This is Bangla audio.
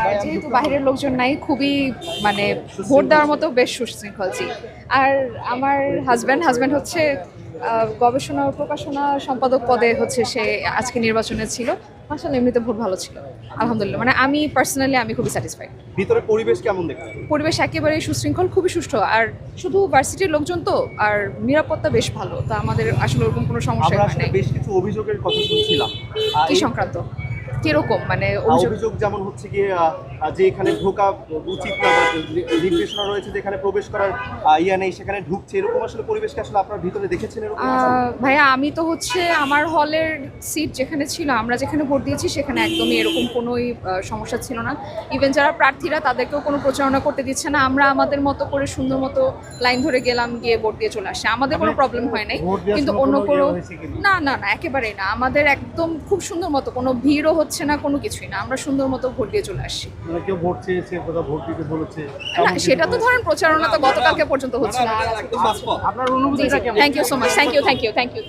আর যেহেতু বাইরের লোকজন নাই খুবই মানে ভোট দেওয়ার মতো বেশ সুশৃঙ্খল জি। আর আমার হাজব্যান্ড হাজব্যান্ড হচ্ছে গবেষণা ও প্রকাশনা সম্পাদক পদে হচ্ছে সে আজকে নির্বাচনে ছিল। আসলে এমনিতে ভোট ভালো ছিল। আলহামদুলিল্লাহ মানে আমি পার্সোনালি আমি খুবই স্যাটিসফাইড ভিতরে পরিবেশ কেমন দেখছেন পরিবেশ একেবারে সুশৃঙ্খল খুবই সুষ্ঠু। আর শুধু ভার্সিটির লোকজন তো আর নিরাপত্তা বেশ ভালো। তা আমাদের আসলে ওরকম কোনো সমস্যা হয় বেশ কিছু অভিযোগের কথা শুনছিলাম। কি সংক্রান্ত? কীরকম? মানে অভিযোগ অভিযোগ যেমন হচ্ছে গিয়ে যে এখানে ঢোকা উচিত না নির্দেশনা রয়েছে যে এখানে প্রবেশ করার ইয়া নেই সেখানে ঢুকছে এরকম আসলে পরিবেশকে আসলে আপনার ভিতরে দেখেছেন এরকম? ভাইয়া আমি তো হচ্ছে আমার হলের সিট যেখানে ছিল আমরা যেখানে ভোট দিয়েছি সেখানে একদমই এরকম কোনোই সমস্যা ছিল না। ইভেন যারা প্রার্থীরা তাদেরকেও কোনো প্রচারণা করতে দিচ্ছে না। আমরা আমাদের মতো করে সুন্দর মতো লাইন ধরে গেলাম গিয়ে ভোট দিয়ে চলে আসছে। আমাদের কোনো প্রবলেম হয় নাই। কিন্তু অন্য কোনো? না না না একেবারেই না। আমাদের একদম খুব সুন্দর মতো কোনো ভিড়ও হচ্ছে না কোনো কিছুই না। আমরা সুন্দর মতো ভোট দিয়ে চলে আসছি। মানে কেউ ভোট চেয়েছে কোথাও ভোট দিতে বলেছে না সেটা তো ধরেন প্রচারণা তো গতকালকে পর্যন্ত হচ্ছে না আপনার অনুভূতিটা কেমন? Thank you so much thank you thank you thank you